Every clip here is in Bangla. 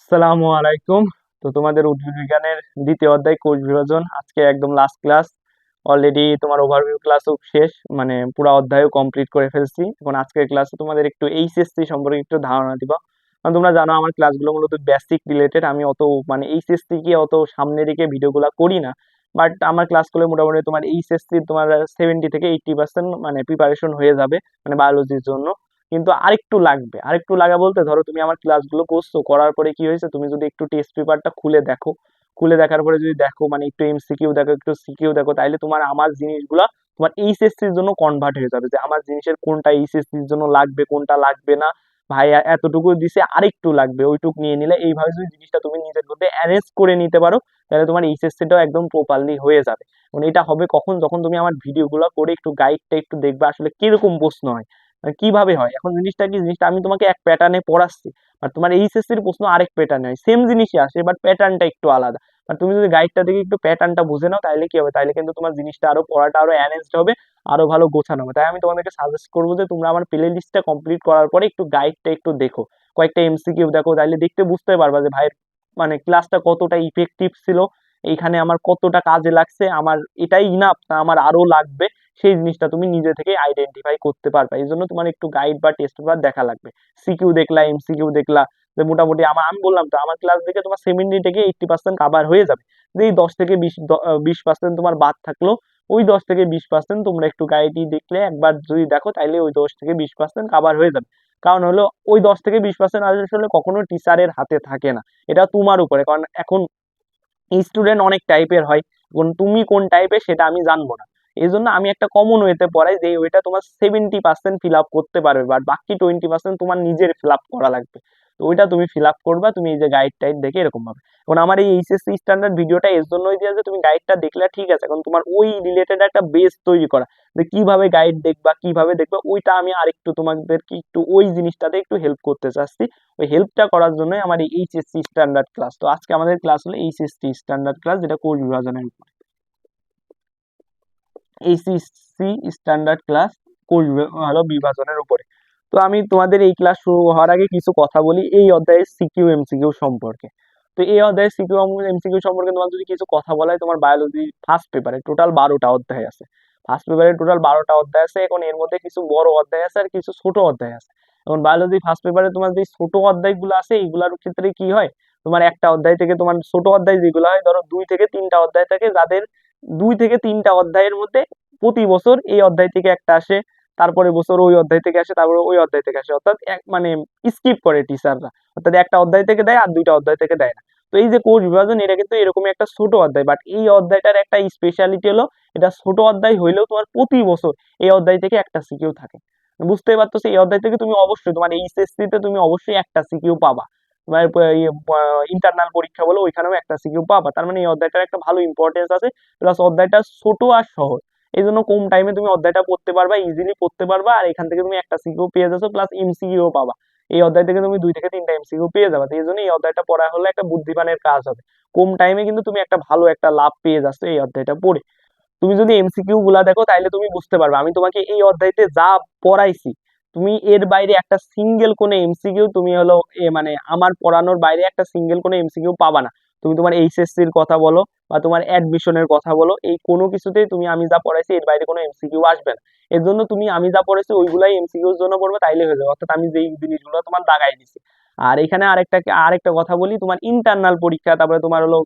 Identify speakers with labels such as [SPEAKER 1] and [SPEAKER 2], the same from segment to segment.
[SPEAKER 1] আসসালামু আলাইকুম। তো তোমাদের উদ্ভিদ বিজ্ঞানের দ্বিতীয় অধ্যায় কোষ বিভাজন, আজকে একদম লাস্ট ক্লাস অলরেডি তোমার ওভারভিউ ক্লাসও শেষ মানে পুরো অধ্যায়ও কমপ্লিট করে ফেলছি। এখন আজকের ক্লাসে তোমাদের একটু এইচএসসি সম্পর্কে একটু ধারণা দিবা। কারণ তোমরা জানো, আমার ক্লাসগুলো মূলত বেসিক রিলেটেড আমি অত মানে এইচএসসি কে অত সামনে রেখে ভিডিওগুলো করি না। বাট আমার ক্লাসগুলো মোটামুটি তোমার এইচএসসি তোমার সেভেন্টি থেকে এইটটি পার্সেন্ট মানে প্রিপারেশন হয়ে যাবে মানে বায়োলজির জন্য। কিন্তু আরেকটু লাগবে। আরেকটু লাগা বলতে ধরো তুমি আমার ক্লাসগুলো করছ, করার পরে কি হয়েছে? তুমি যদি একটু টেস্ট পেপারটা খুলে দেখো। খুলে দেখার পরে যদি দেখো মানে একটু এমসিকিউ দেখো, একটু সিকিউ দেখো, তাইলে তোমার আমার জিনিসগুলো তোমার এইচএসসির জন্য কনভার্ট হয়ে যাবে যে আমার জিনিসের কোনটা এইচএসসির জন্য লাগবে, কোনটা লাগবে না। ভাই এতটুকু দিছে, আরেকটু লাগবে, ওইটুক নিয়ে নিলে এইভাবে যদি জিনিসটা তুমি নিজের মধ্যে অ্যারেঞ্জ করে নিতে পারো, তাহলে তোমার এইচএসসিটাও একদম প্রপারলি হয়ে যাবে। মানে এটা হবে কখন? যখন তুমি আমার ভিডিওগুলো করে একটু গাইডটা একটু দেখবে আসলে কীরকম প্রশ্ন হয়। কীভাবে হয়? এখন জিনিসটা কি? জিনিসটা আমি তোমাকে এক প্যাটার্নে পড়াচ্ছি। আর তোমার এইচএসসির প্রশ্ন আরেক প্যাটার্নে হয়। সেম জিনিসই আসে বাট প্যাটার্নটা একটু আলাদা। আর তুমি যদি গাইডটা দেখে একটু প্যাটার্নটা বুঝে নাও তাহলে কি হবে? তাহলে কিন্তু তোমার জিনিসটা আরও পড়াটা আরও অ্যারেঞ্জড হবে, আরও ভালো গোছানো হবে। তাই আমি তোমাদেরকে সাজেস্ট করব যে তোমরা আমার প্লে লিস্টটা কমপ্লিট করার পরে একটু গাইডটা একটু দেখো। কয়েকটা এমসিকিউ দেখো তাহলে দেখতে বুঝতে পারবা যে ভাইয়ের মানে ক্লাসটা কতটা ইফেক্টিভ ছিল, এইখানে আমার কতটা কাজে লাগছে, আমার এটাই ইনাফ না, আমার আরও লাগবে। সেই জিনিসটা তুমি নিজে থেকে আইডেন্টিফাই করতে পারবে। এই জন্য তোমার একটু গাইড বা টেস্ট পেপার দেখা লাগবে। সিকিউ দেখলা এমসিকিউ দেখলা, যে মোটামুটি আমার আমি বললাম তো, আমার ক্লাস দেখে তোমার সেভেন্টি থেকে এইটটি পার্সেন্ট কাভার হয়ে যাবে। যে এই দশ থেকে বিশ বিশ পার্সেন্ট তোমার বাদ থাকল, ওই দশ থেকে বিশ পার্সেন্ট তোমরা একটু গাইডই দেখলে, একবার যদি দেখো তাইলে ওই দশ থেকে বিশ পার্সেন্ট কাভার হয়ে যাবে। কারণ হলো, ওই দশ থেকে বিশ পার্সেন্ট আসলে কখনো টিচারের হাতে থাকে না। এটা তোমার উপরে, কারণ এখন স্টুডেন্ট অনেক টাইপের হয়। কোন তুমি কোন টাইপের সেটা আমি জানব না। এই জন্য আমি একটা কমন ওয়েতে পড়াই যে ওইটা তোমার সেভেন্টি পার্সেন্ট ফিল আপ করতে পারবে বাট বাকি টোয়েন্টি পার্সেন্ট তোমার নিজের ফিল আপ করা লাগবে। তো ওইটা তুমি ফিল আপ করবা, তুমি এই যে গাইড টাইড দেখে এরকম ভাবে এখন আমার এই এইচএসসি স্ট্যান্ডার্ড ভিডিওটা এর জন্যই দিয়ে যে তুমি গাইডটা দেখলে ঠিক আছে, এখন তোমার ওই রিলেটেড একটা বেস তৈরি করা। যে কীভাবে গাইড দেখবা, কীভাবে দেখবা, ওইটা আমি আরেকটু তোমাদেরকে একটু ওই জিনিসটাতে একটু হেল্প করতে চাচ্ছি। ওই হেল্পটা করার জন্য আমার এই এইচএসসি স্ট্যান্ডার্ড ক্লাস তো আজকে আমাদের ক্লাস হলো এইচএসসি স্ট্যান্ডার্ড ক্লাস যেটা কোর্স বিভাজনের উপর। এইচএসসি স্ট্যান্ডার্ড ক্লাস কোর্স হলো বিভাজনের উপরে। তো আমি তোমাদের এই ক্লাস শুরু হওয়ার আগে কিছু কথা বলি এই অধ্যায়ের সিকিউ এমসিকিউ সম্পর্কে। তো এই অধ্যায়ের সিকিউ এমসিকিউ সম্পর্কে তোমার যদি কিছু কথা বলা হয়, তোমার বায়োলজি ফার্স্ট পেপারে টোটাল বারোটা অধ্যায় আছে। ফার্স্ট পেপারে টোটাল বারোটা অধ্যায় আছে, এখন এর মধ্যে কিছু বড় অধ্যায় আছে আর কিছু ছোট অধ্যায় আছে। এখন বায়োলজি ফার্স্ট পেপারে তোমার যে ছোট অধ্যায়গুলো আছে, এইগুলোর ক্ষেত্রে কি হয়? তোমার একটা অধ্যায় থেকে তোমার ছোট অধ্যায় যেগুলো হয়, ধরো দুই থেকে তিনটা অধ্যায় থাকে, যাদের দুই থেকে তিনটা অধ্যায়ের মধ্যে প্রতি বছর এই অধ্যায় থেকে একটা আসে তারপরে বছর ওই অধ্যায় থেকে আসে, তারপরে ওই অধ্যায় থেকে আসে। অর্থাৎ মানে স্কিপ করে টিচাররা অর্থাৎ একটা অধ্যায় থেকে দেয় আর দুইটা অধ্যায় থেকে দেয় না। তো এই যে কোর্স বিভাজন, এটা কিন্তু এরকমই একটা ছোট অধ্যায়। বাট এই অধ্যায়টার একটা স্পেশালিটি হলো, এটা ছোট অধ্যায় হইলেও তোমার প্রতি বছর এই অধ্যায় থেকে একটা সিকিউ থাকে। বুঝতেই পারতো এই অধ্যায় থেকে তুমি অবশ্যই তোমার এইচএসসি তে তুমি অবশ্যই একটা সিকিউ পাবা। ইন্টারনাল পরীক্ষা বলো, ওইখানেও একটা সিকিউ পাবা। তার মানে এই অধ্যায়টার একটা ভালো ইম্পর্টেন্স আছে প্লাস অধ্যায়টা ছোট আর সহজ। এই জন্য কম টাইমে তুমি অধ্যায়টা পড়তে পারবা ইজিলি পড়তে পারবা, আর এখান থেকে তুমি একটা সিকিউ পেয়ে যাচ্ছ প্লাস এমসিকিউ পাবা। এই অধ্যায় থেকে তুমি দুই থেকে তিনটা এমসিকিউ পেয়ে যাবে। এই জন্য এই অধ্যায়টা পড়া হলে একটা বুদ্ধিমানের কাজ হবে। কম টাইমে কিন্তু তুমি একটা ভালো একটা লাভ পেয়ে যাচ্ছ এই অধ্যায়টা পড়ে। তুমি যদি এমসিকিউ গুলা দেখো তাহলে তুমি বুঝতে পারবে। আমি তোমাকে এই অধ্যায়তে যা পড়াইছি তুমি এর বাইরে একটা সিঙ্গেল কোনো এমসিকিউ তুমি হলো, এ মানে আমার পড়ানোর বাইরে একটা সিঙ্গেল কোনো এমসিকিউ পাবা না। তুমি তোমার এইচএসসির কথা বলো বা তোমার অ্যাডমিশনের কথা বলো, এই কোনো কিছুতেই তুমি আমি যা পড়াইছি এর বাইরে কোনো এমসিকিউ আসবে না। এর জন্য তুমি আমি যা পড়েছি ওইগুলাই এমসিকিউর জন্য পড়বে, তাইলে হয়ে যাবে। অর্থাৎ আমি যেই জিনিসগুলো তোমার দাগাই দিছি। আর এখানে আরেকটা আরেকটা কথা বলি, তোমার ইন্টারনাল পরীক্ষা, তারপরে তোমার হলো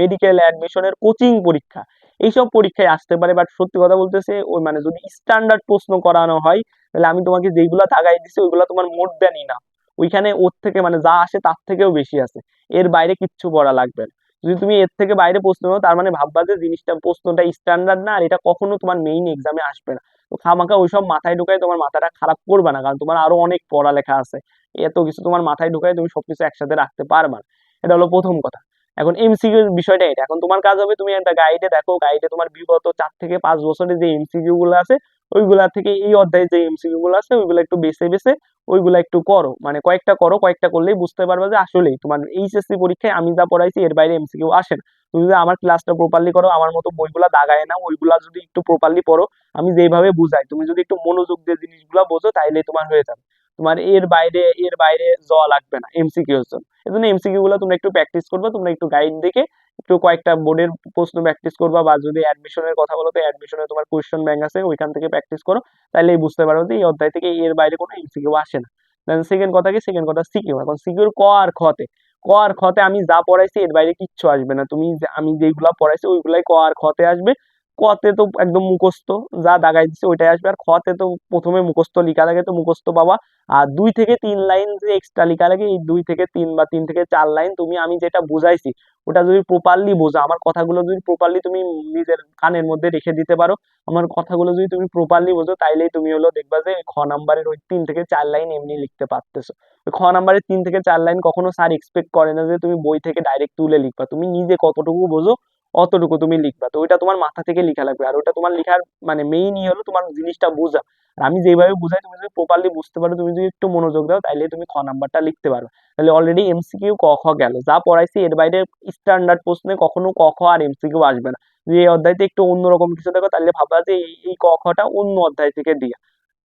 [SPEAKER 1] মেডিকেল অ্যাডমিশনের কোচিং পরীক্ষা। এইসব পরীক্ষায় আসতে পারে বাট সত্যি কথা বলতেছে ওই মানে যদি স্ট্যান্ডার্ড প্রশ্ন করানো হয়, তাহলে আমি তোমাকে যেইগুলো দাগাই দিছি, ওইগুলো তোমার মোট দেনই না। ওইখানে ওর থেকে মানে যা আসে তার থেকেও বেশি আছে। এর বাইরে কিচ্ছু পড়া লাগবে না। যদি তুমি এর থেকে বাইরে প্রশ্ন নাও, তার মানে ভাববা যে জিনিসটা, প্রশ্নটা স্ট্যান্ডার্ড না, আর এটা কখনো তোমার মেইন এক্সামে আসবে না। তো খামাখা ওইসব মাথায় ঢুকাই তোমার মাথাটা খারাপ করবে না, কারণ তোমার আরও অনেক পড়ালেখা আছে। এত কিছু তোমার মাথায় ঢুকায় তুমি সবকিছু একসাথে রাখতে পারবে না। এটা হলো প্রথম কথা। এখন এমসিকিউ বিষয়টা এটা। এখন তোমার কাজ হবে, তুমি একটা গাইডে দেখো গাইডে তোমার বিগত চার থেকে পাঁচ বছরের যে এমসিকিউ গুলো আছে, ওইগুলা থেকে এই অধ্যায়ে যে এমসিকিউ গুলো আছে, ওইগুলো একটু বেছে বেছে, ওইগুলো একটু করো। মানে কয়েকটা করো, কয়েকটা করলেই বুঝতে পারবে যে আসলেই তোমার এইচএসসি পরীক্ষায় আমি যা পড়াইছি, এর বাইরে এমসিকিউ আসে না। তুমি যদি আমার ক্লাসটা প্রপারলি করো, আমার মতো বইগুলা দাগায় না ওইগুলা যদি একটু প্রপারলি পড়ো, আমি যেভাবে বুঝাই, তুমি যদি একটু মনোযোগ দিয়ে জিনিসগুলো বোঝো তাইলে তোমার হয়ে যাবে। তোমার এর বাইরে এর বাইরে যাওয়া লাগবে না এমসিকিউর জন্য। এজন্য এমসিকিউ গুলো তোমরা একটু প্র্যাকটিস করবা, তোমরা একটু গাইড দেখে একটু কয়েকটা বোর্ডের প্রশ্ন প্র্যাকটিস করবা বা যদি অ্যাডমিশনের কথা বলো তো অ্যাডমিশনে তোমার কোয়েশ্চেন ব্যাংক আছে, ওইখান থেকে প্র্যাকটিস করো তাহলেই বুঝতে পারো যে এই অধ্যায় থেকে এর বাইরে কোনো এমসিকিউ আসে না। দেন সেকেন্ড কথা কি? সেকেন্ড কথা সিকিউ এখন সিকিউর ক আর খতে ক আর খতে আমি যা পড়াইছি এর বাইরে কিচ্ছু আসবে না। তুমি আমি যেগুলা পড়াইছি, ওইগুলাই ক আর খতে আসবে। কতে তো একদম মুখস্থ, যা দাগাই দিচ্ছে ওইটাই আসবে। আর খতে তো প্রথমে মুখস্থ লেখা লাগে তো মুখস্থ পাবা। আর দুই থেকে তিন লাইন যে এক্সট্রা লেখা লাগে, এই দুই থেকে তিন বা তিন থেকে চার লাইন তুমি আমি যেটা বুঝাইছি, ওটা যদি প্রপারলি বোঝা। আমার কথাগুলো যদি প্রপারলি তুমি নিজের কানের মধ্যে রেখে দিতে পারো। আমার কথাগুলো যদি তুমি প্রপারলি বোঝো, তাইলেই তুমি হলো দেখবা যে খ নাম্বারের ওই তিন থেকে চার লাইন এমনি লিখতে পারতেছো। খ নাম্বারের তিন থেকে চার লাইন কখনো স্যার এক্সপেক্ট করে না যে তুমি বই থেকে ডাইরেক্ট তুলে লিখবা। তুমি নিজে কতটুকু বোঝো অতটুকু তুমি লিখবা। তো ওইটা তোমার মাথা থেকে লিখা লাগবে। আর ওটা তোমার লেখার মানে মেইন ই হলো তোমার জিনিসটা বোঝা। আর আমি যেভাবে বুঝাই, তুমি যদি প্রপারলি বুঝতে পারো, তুমি যদি একটু মনোযোগ দাও, তাইলে তুমি খ নাম্বারটা লিখতে পারো তাহলে অলরেডি এমসিকিউ ক খ গেল। যা পড়াইছি এর বাইরে স্ট্যান্ডার্ড প্রশ্নে কখনো ক, খ আর এমসিকিউ আসবে না। যদি এই অধ্যায়তে একটু অন্যরকম কিছু দেখো তাহলে ভাববা যে এই এই ক খটা অন্য অধ্যায় থেকে দিয়া।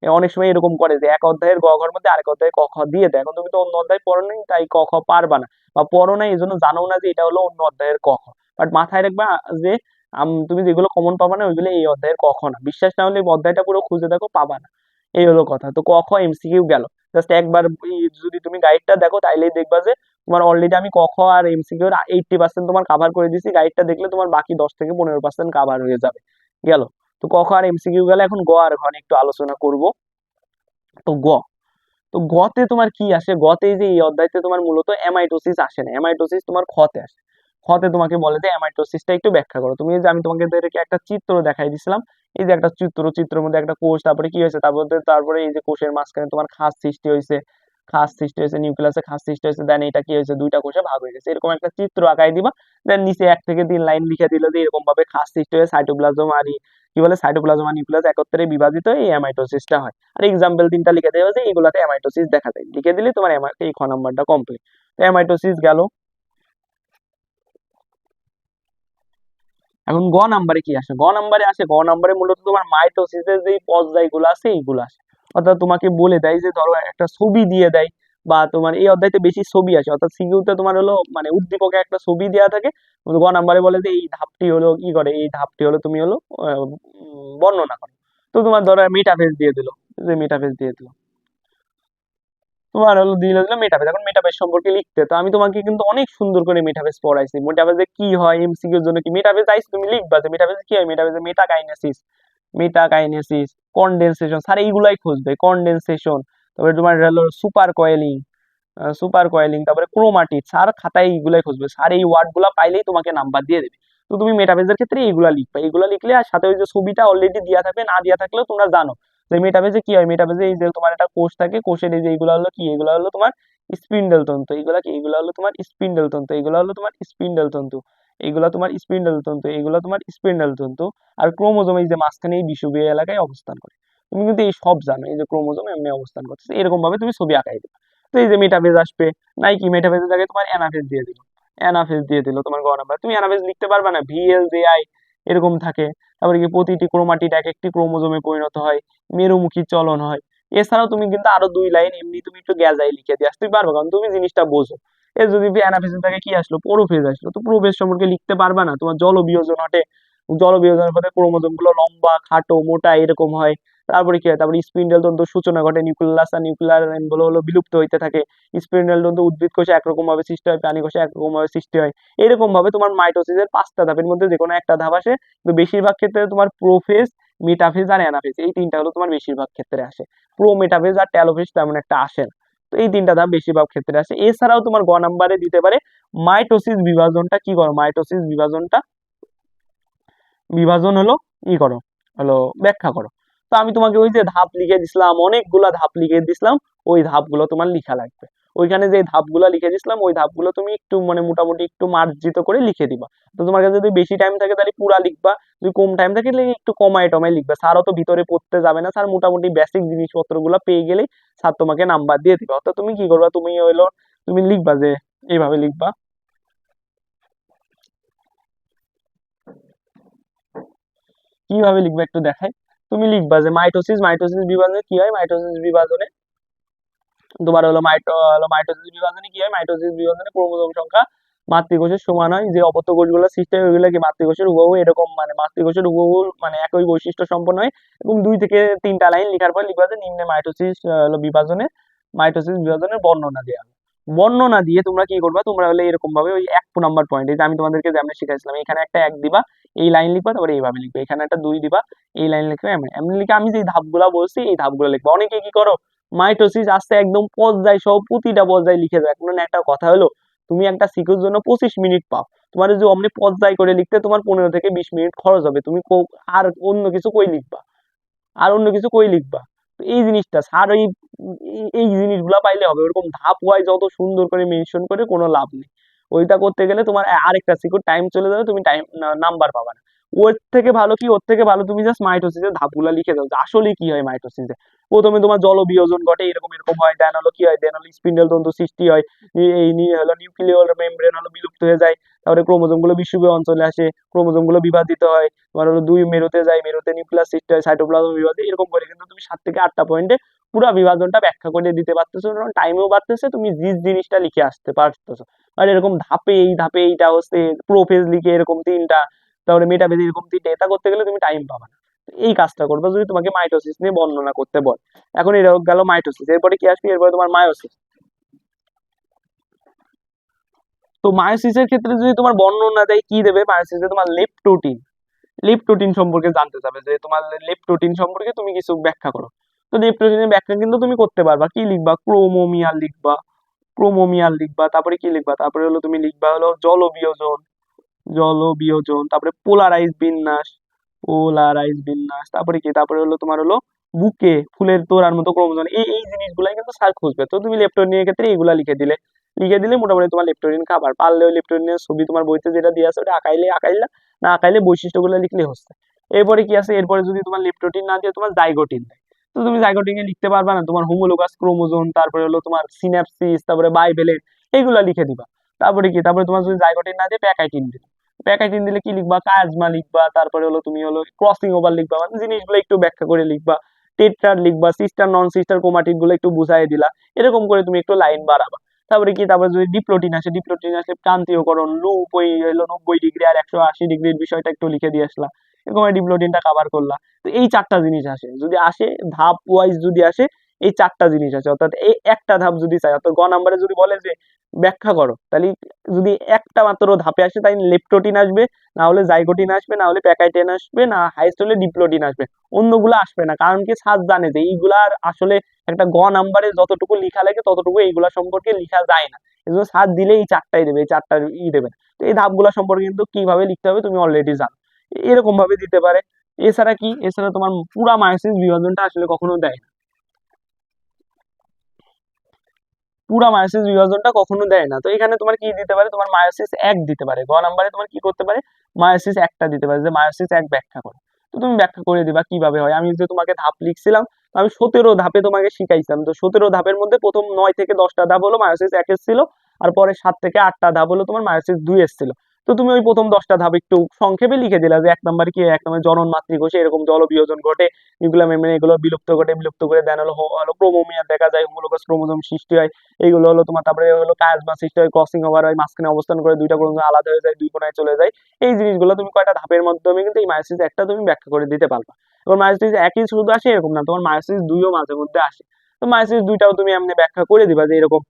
[SPEAKER 1] অনেক সময় এরকম করে যে এক অধ্যায়ের গ ঘর মধ্যে আরেক অধ্যায়ে ক, খ দিয়ে দেয়। এখন তুমি তো অন্য অধ্যায় পড়ো নাই তাই ক, খ পারবা না। বা পড়ো না এই জন্য জানো না যে এটা হলো অন্য অধ্যায়ের ক, খ। বাট মাথায় রাখবা যে তুমি যেগুলো কমন পাবা না, ওইগুলো এই অধ্যায়ের ক, খ না। বিশ্বাস না হলে এই অধ্যায়টা পুরো খুঁজে দেখো, পাবা না। এই হলো কথা। তো ক, খ এমসিকিউ গেল। জাস্ট একবার যদি তুমি গাইডটা দেখো, তাইলেই দেখবা যে, তোমার অলরেডি আমি ক, খ আর এমসিকিউ এর এইটটি পার্সেন্ট তোমার কাভার করে দিয়েছি। গাইডটা দেখলে তোমার বাকি দশ থেকে পনেরো পার্সেন্ট কাভার হয়ে যাবে। গেল। তো ক, খ আর এমসিকিউ গেলে। এখন গ আর ঘ নিয়ে একটু আলোচনা করব। তো গ। তো গতে তোমার কি আসে? গতে যে এই অধ্যায়তে তোমার মূলত অ্যামাইটোসিস আসে না। অ্যামাইটোসিস তোমার খতে আসে। খতে তোমাকে বলে যে অ্যামাইটোসিসটা একটু ব্যাখ্যা করো। তুমি যে আমি তোমাকে একটা চিত্র দেখাই দিছিলাম, এই যে একটা চিত্র, চিত্রের মধ্যে একটা কোষ, তারপরে কি হয়েছে? তারপরে তারপরে এই যে কোষের মাঝখানে তোমার খাস সৃষ্টি হয়েছে, খাস সৃষ্টি হয়েছে নিউক্লিয়াসে খাস সৃষ্টি হয়েছে দেন এটা কি হয়েছে? দুইটা কোষে ভাগ হয়ে গেছে। এরকম একটা চিত্র আঁকাই দিবা দেন নিচে এক থেকে তিন লাইন লিখে দিলে যে এরকম ভাবে খাস সৃষ্টি হয়ে সাইটোপ্লাজম আর কি বলে? সাইটোপ্লাজম আর নিউক্লিয়াস একত্রে বিভাজিত এই অ্যামাইটোসিসটা হয়। আর এক্সাম্পল তিনটা লিখে দেওয়া যে এগুলাতে অ্যামাইটোসিস দেখা যায়। লিখে দিলে তোমার এই খ নাম্বারটা কমপ্লিট তো অ্যামাইটোসিস গেল। এখন গ নাম্বারে কি আসে? গ নাম্বারে আসে, গ নাম্বারে মূলত তোমার মাইটোসিসের যে পর্যায়গুলো আছে, এইগুলো আসে। অর্থাৎ তোমাকে বলে দেয় যে, ধরো একটা ছবি দিয়ে দেয়, বা তোমার এই অধ্যায়তে বেশি ছবি আসে অর্থাৎ সিকিউতে তোমার হলো মানে উদ্দীপকে একটা ছবি দেওয়া থাকে গ নাম্বারে বলে যে, এই ধাপটি হলো কি করে? এই ধাপটি হলো তুমি হলো বর্ণনা করো। তো তোমার ধরো মেটাফেজ দিয়ে দিল, যে মেটাফেজ দিয়ে দিল। তোমার হলো দিল দিল মেটাফেজ এখন মেটাফেজ সম্পর্কে লিখতে। তো আমি তোমাকে কিন্তু অনেক সুন্দর করে মেটাফেজ পড়াইছি। মেটাফেজে কি হয় এমসিকিউ এর জন্য কি? মেটাফেজ আইস তুমি লিখবা যে মেটাফেজে কি হয়? মেটাফেজে মেটাকাইনেসিস মেটাকাইনেসিস কনডেনসেশন স্যার এইগুলাই খুঁজবে। কনডেনসেশন তারপরে তোমার হলো সুপার কয়েলিং সুপার কয়েলিং তারপরে ক্রোমাটিড স্যার খাতায় এইগুলাই খুঁজবে। স্যার এই ওয়ার্ডগুলো পাইলেই তোমাকে নাম্বার দিয়ে দেবে। তো তুমি মেটাফেজের ক্ষেত্রে এইগুলা লিখবে। এইগুলা লিখলে আর সাথে ওই যে ছবিটা অলরেডি দেওয়া থাকবে, না দেওয়া থাকলেও তোমরা জানো। যে মেটাফেজে কি হয়? মেটাফেজে এই যে তোমার একটা কোষ থাকে, কোষের এই যে এইগুলো হলো কি? এগুলো হলো তোমার স্পিন্ডেল তন্তু এইগুলা কি? এইগুলো হলো তোমার স্পিন্ডেল তন্তু এইগুলো হলো তোমার স্পিন্ডেল তন্তু এইগুলা তোমার স্পিন্ডেল তন্তু এইগুলো তোমার স্পিন্ডেল তন্তু আর ক্রোমোজোম এই যে মাঝখানে এই বিষুবীয় এলাকায় অবস্থান করে। তুমি কিন্তু এই সব জানো, এই যে ক্রোমোজোম এমনি অবস্থান করতেছে। এরকম ভাবে তুমি ছবি আঁকাই দিবে। তো এই যে মেটাফেজ আসবে, নাই কি? মেটাফেজের জায়গায় তোমার অ্যানাফেজ দিয়ে দিল। অ্যানাফেজ দিয়ে দিল তোমার গ নাম্বার। তুমি অ্যানাফেজ লিখতে পারবে না। ভিএল জে আই এরকম থাকে। তারপরে কি প্রতিটি ক্রোমাটিড এক একটি ক্রোমোজোমে পরিণত হয়, মেরুমুখী চলন হয়। এছাড়াও তুমি কিন্তু আরও দুই লাইন এমনি তুমি একটু গ্যাজাই লিখে দিয়ে আসতে পারবে, কারণ তুমি জিনিসটা বোঝো। এর যদি অ্যানাফেজের থেকে কি আসলো? প্রোফেজ আসলো। তো প্রোফেজ সম্পর্কে লিখতে পারবা না। তোমার জল বিয়োজন ঘটে। জল বিয়োজন ফলে ক্রোমোজোমগুলো লম্বা, খাটো, মোটা এরকম হয়। তারপরে কি হয়? তারপরে স্পিন্ডেল তন্তু সূচনা ঘটে নিউক্লিয়াস আর নিউক্লিয়ারগুলো হলো বিলুপ্ত হইতে থাকে। স্পিন্ডেল তন্তু উদ্ভিদ কোষে একরকম ভাবে সৃষ্টি হয়, প্রাণী কোষে একরকম ভাবে সৃষ্টি হয়। এরকম ভাবে তোমার মাইটোসিসের পাঁচটা ধাপের মধ্যে যে কোনো একটা ধাপ আসে। তো বেশিরভাগ ক্ষেত্রে তোমার প্রোফেজ, মেটাফেজ আর অ্যানাফেজ, এই তিনটা হলো তোমার বেশিরভাগ ক্ষেত্রে আসে। প্রো মেটাফেজ আর ট্যালোফেজ তেমন একটা আসে না। তো এই তিনটা ধাপ বেশিরভাগ ক্ষেত্রে আসে। এছাড়াও তোমার গ নাম্বারে দিতে পারে মাইটোসিস বিভাজনটা কি করো? মাইটোসিস বিভাজনটা, বিভাজন হলো ই করো, হলো ব্যাখ্যা করো। তো আমি তোমাকে ওই যে ধাপ লিখে দিছিলাম, অনেকগুলা ধাপ লিখে দিছিলাম, ওই ধাপগুলো তোমার লিখা লাগবে। ওইখানে যে ধাপগুলো লিখে দিছিলাম, ওই ধাপগুলো তুমি একটু মানে মোটামুটি একটু মার্জিত করে লিখে দিবা। তো তোমার কাছে যদি বেশি টাইম থাকে তাহলে পুরা লিখবা, যদি কম টাইম থাকে তাহলে একটু কমায় টমায় লিখবা। স্যারও তো ভিতরে পড়তে যাবে না স্যার মোটামুটি বেসিক জিনিসপত্রগুলো পেয়ে গেলেই স্যার তোমাকে নাম্বার দিয়ে দিবা। অর্থাৎ তুমি কি করবা, তুমি হইল, তুমি লিখবা যে এইভাবে লিখবা। কীভাবে লিখবা একটু দেখাই। তুমি লিখবা যে মাইটোসিস মাইটোসিস বিভাজনে কি হয়? মাইটোসিস বিভাজনে তোমার হলো মাইটো, হলো মাইটোসিস বিভাজনে কি হয়? মাইটোসিস বিভাজনে ক্রোমোজোম সংখ্যা মাতৃকোষের সমান হয়। যে অপত্য কোষগুলো সৃষ্টি হয়, ওইগুলো কি মাতৃকোষের হুবহু এরকম মানে মাতৃকোষের হুবহু মানে একই বৈশিষ্ট্য সম্পন্ন হয়। এবং দুই থেকে তিনটা লাইন লেখার পর লিখবা যে নিম্নে মাইটোসিস হলো বিভাজনে মাইটোসিস বিভাজনের বর্ণনা দেওয়া বর্ণনা দিয়ে তোমরা কি করবা? তোমরা হলে এরকম ভাবে ওই এক নাম্বার পয়েন্ট এই যে আমি তোমাদেরকে যেমন শিখাইছিলাম, এখানে একটা এক দিবা। এই লাইন লিখবা, তারপরে এইভাবে লিখবে। এখানে একটা দুই দিবা, এই লাইন লিখবে, এমনি। এমনি লিখে আমি যে ধাপগুলা বলছি, এই ধাপগুলো লিখবা। অনেকে কি করো মাইটোসিস আসতে একদম পর্যায় সহ প্রতিটা পর্যায়ে লিখে দেয়। এখন একটা কথা হলো, তুমি একটা সিকুর জন্য পঁচিশ মিনিট পাও। তোমার যদি অমনি পর্যায় করে লিখতে তোমার পনেরো থেকে বিশ মিনিট খরচ হবে। তুমি আর অন্য কিছু কই লিখবা? আর অন্য কিছু কই লিখবা? এই জিনিসটা স্যার ওই এই- জিনিসগুলা পাইলে হবে। ওরকম ধাপ ওয়াইজ যত সুন্দর করে মেনশন করে কোনো লাভ নেই। ওইটা করতে গেলে তোমার আরেকটা সিকিউর টাইম চলে যাবে, তুমি টাইম নাম্বার পাবা না। ওর থেকে ভালো কি? ওর থেকে ভালো তুমি জাস্ট মাইটোসিসের ধাপগুলা লিখে দাও আসলে কি হয় মাইটোসিসে প্রথমে তোমার জল বিয়োজন ঘটে, এরকম এরকম হয় দেন হলো কি হয়? দেন হলো স্পিন্ডেল তন্তু সৃষ্টি হয়, এই- নিয়ে হলো নিউক্লিয়ার মেমব্রেন হলো বিলুপ্ত হয়ে যায়, তারপরে ক্রোমোজোমগুলো বিষুবীয় অঞ্চলে আসে ক্রোমোজোমগুলো বিভাজিত হয়, তোমার হলো দুই মেরুতে যায়, মেরুতে নিউক্লিয়াস সৃষ্টি হয় সাইটোপ্লাজম বিভাজিত এরকম করে। কিন্তু তুমি সাত থেকে আটটা পয়েন্টে পুরো বিভাজনটা ব্যাখ্যা করে দিতে পারতেছো কারণ টাইমেও বাড়তেছে, তুমি জিস জিনিসটা লিখে আসতে পারতেছো। আর এরকম ধাপে এই ধাপে এইটা হচ্ছে প্রোফেজ লিখে এরকম তিনটা, তারপরে মেটাফেজ এরকম তিনটা, এটা করতে গেলে তুমি টাইম পাবা না। এই কাজটা করবে যদি তোমাকে মাইটোসিস নিয়ে বর্ণনা করতে বল। এখন এটা গেল মাইটোসিস এরপরে কি আসবে? এরপরে তোমার মায়োসিস তো মায়োসিসের ক্ষেত্রে যদি তোমার বর্ণনা দেয়, কি দেবে? মায়োসিসে তোমার লেপটোটিন লেপটোটিন সম্পর্কে জানতে চাবে যে তোমার লেপটোটিন সম্পর্কে তুমি কিছু ব্যাখ্যা করো। তো লেপটোটিনের ব্যাখ্যা কিন্তু তুমি করতে পারবা। কি লিখবা? ক্রোমোমিয়ার লিখবা। ক্রোমোমিয়ার লিখবা, তারপরে কি লিখবা? তারপরে হলো তুমি লিখবা হলো জলবিয়োজন জলবিয়োজন, তারপরে পোলারাইজ বিন্যাস পোলারাইজ বিন্যাস, তারপরে কি? তারপরে হলো তোমার হলো বুকে, ফুলের তোড়ার মতো ক্রোমোজোম, এই এই জিনিসগুলাই কিন্তু স্যার খুঁজবে। তো তুমি লেপটোটিনের ক্ষেত্রে এগুলা লিখে দিলে। লিখে দিলে মোটামুটি তোমার লেপটোটিন খাবার। পারলে ওই লেপটোটিনের ছবি তোমার বইতে যেটা দিয়ে আছে, ওটা আঁকাইলে আঁকাইলা, না আঁকাইলে বৈশিষ্ট্যগুলো লিখলে হচ্ছে। এরপরে কি আছে? এরপরে যদি তোমার লেপটোটিন না দিয়ে, তোমার জাইগোটিন দেয়। তো তুমি জায়গাটিকে লিখতে পারবা না। তোমার হোমোলোগাস ক্রোমোজোম তারপরে হলো তোমার সিনাপসিস তারপরে বাইভেলেট এইগুলা লিখে দিবা। তারপরে কি? তারপরে তোমার যদি জাইগোটিন না দিয়ে প্যাকাইটিন দিবে। প্যাকাইটিন দিলে কি লিখবা? কাজমা লিখবা, তারপরে হলো তুমি হলো ক্রসিং ওভার লিখবা মানে জিনিসগুলো একটু ব্যাখ্যা করে লিখবা। টেট্রার লিখবা সিস্টার নন সিস্টার ক্রোমাটিডগুলো একটু বুঝাই দিলা। এরকম করে তুমি একটু লাইন বাড়াবা। তারপরে কি তারপরে যদি ডিপ্লোটিন আসে ডিপ্লোটিন আসলে ক্রান্তীয়করণ লুপ ওই হলো নব্বই ডিগ্রি আর একশো আশি ডিগ্রির বিষয়টা একটু লিখে দিয়ে আসলাম। এরকম ডিপ্লোটিনটা কাভার করলা তো এই চারটা জিনিস আসে। যদি আসে ধাপ ওয়াইজ যদি আসে এই চারটা জিনিস আছে, অর্থাৎ এই একটা ধাপ যদি চাই অর্থাৎ গ নাম্বারে যদি বলে যে ব্যাখ্যা করো, তাহলে যদি একটা মাত্র ধাপে আসে, তাই লেপটোটিন আসবে, না হলে জাইগোটিন আসবে, না হলে প্যাকাইটেন আসবে, না হাইস্ট হলে ডিপ্লোটিন আসবে, অন্যগুলো আসবে না, কারণ কি সাজ জানে যে এইগুলার আসলে একটা গ নাম্বারে যতটুকু লিখা লাগে, ততটুকু এইগুলা সম্পর্কে লিখা যায় না এই জন্য সাত দিলে এই চারটাই দেবে, এই চারটা ই দেবে। তো এই ধাপগুলা সম্পর্কে কিন্তু কীভাবে লিখতে হবে তুমি অলরেডি জানো এরকম ভাবে দিতে পারে। এছাড়া কি? এছাড়া তোমার পুরা মায়োসিস বিভাজনটা আসলে কখনো দেয় না। পুরা মায়োসিস বিভাজনটা কখনো দেয় না। তো এখানে তোমার কি দিতে পারে? তোমার মায়োসিস এক দিতে পারে। গ নাম্বারে তোমার কি করতে পারে? মায়োসিস একটা দিতে পারে, যে মায়োসিস এক ব্যাখ্যা করে। তো তুমি ব্যাখ্যা করে দিবা কীভাবে হয়? আমি যে তোমাকে ধাপ লিখছিলাম আমি সতেরো ধাপে তোমাকে শিখাইছিলাম। তো সতেরো ধাপের মধ্যে প্রথম নয় থেকে দশটা ধাপ হলো মায়োসিস এক এসেছিল আর পরে সাত থেকে আটটা ধাপ হলো তোমার মায়োসিস দুই এসেছিল তো তুমি ওই প্রথম দশটা ধাপ একটু সংক্ষেপে লিখে দিলা যে এক নম্বর কি, এক নম্বর জনন মাতৃকোষে এরকম জল বিয়োজন ঘটে, এগুলো মেমব্রেন এগুলো বিলুপ্ত ঘটে, বিলুপ্ত করে দেন হলো হলো ক্রোমোমিয়ার দেখা যায় হোমোলোগাস ক্রোমোজোম সৃষ্টি হয় এইগুলো হলো তোমার তারপরে হলো কায়াজমা সৃষ্টি হয় ক্রসিং ওভার হয়, মাঝখানে অবস্থান করে দুইটা ক্রোমোজোম আলাদা হয়ে যায়, দুই কোনায় চলে যায়, এই জিনিসগুলো তুমি কয়টা ধাপের মাধ্যমে কিন্তু এই মায়োসিস একটা তুমি ব্যাখ্যা করে দিতে পারবা। এবার মায়োসিস একই শুধু আসে এরকম না, তোমার মায়োসিস দুইও মাঝে মধ্যে আসে। তো মায়োসিস দুইটাও তুমি এমনি ব্যাখ্যা করে দিবা যে এরকম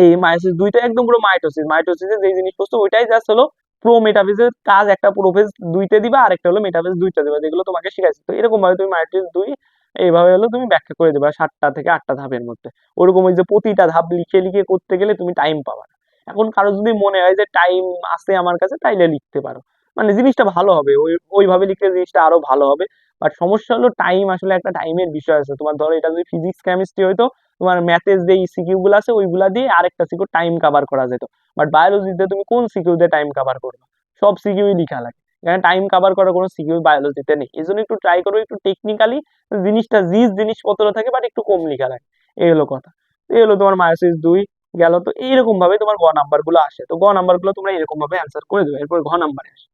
[SPEAKER 1] এই মায়োসিস দুইটা একদম পুরো মাইটোসিস মাইটোসিসে যে জিনিস বস্তু ওইটাই জাস্ট হলো প্রো মেটাফেজের কাজ, একটা প্রোফেজ দুইতে দিবা আর একটা হলো মেটাফেজ দুইটা দিবা, যেগুলো তোমাকে শিখাইছে। তো এরকম ভাবে তুমি মাইটোসিস দুই, এইভাবে হলো তুমি ব্যাখ্যা করে দিবা সাতটা থেকে আটটা ধাপের মধ্যে। ওরকম ওই যে প্রতিটা ধাপ লিখে লিখে করতে গেলে তুমি টাইম পাবা না। এখন কারও যদি মনে হয় যে টাইম আছে আমার কাছে, তাইলে লিখতে পারো। মানে জিনিসটা ভালো হবে, ওই, ওইভাবে লিখলে জিনিসটা আরও ভালো হবে। বাট সমস্যা হলো টাইম আসলে একটা টাইমের বিষয় আছে। তোমার ধরো এটা যদি ফিজিক্স কেমিস্ট্রি হইতো তোমার ম্যাথের যে সিকিউ গুলো আছে, ওইগুলা দিয়ে আরেকটা সিকিউ টাইম কভার করা যেত। বাট বায়োলজিতে তুমি কোন সিকিউ দিয়ে টাইম কভার করবে? সব সিকিউই লেখা লাগে। এখানে টাইম কভার করার কোনো সিকিউ বায়োলজিতে নেই। এই জন্য একটু ট্রাই করো, একটু টেকনিক্যালি জিনিসটা জিস জিনিসপত্র থাকে বাট একটু কম লিখা লাগে। এই হলো কথা। এই হলো তোমার মায়োসিস দুই গেল। তো এইরকম ভাবে তোমার গ নাম্বারগুলো আসে। তো গ নাম্বারগুলো তোমরা এরকম ভাবে অ্যান্সার করে দেবে। এরপর ঘ নাম্বারে আসে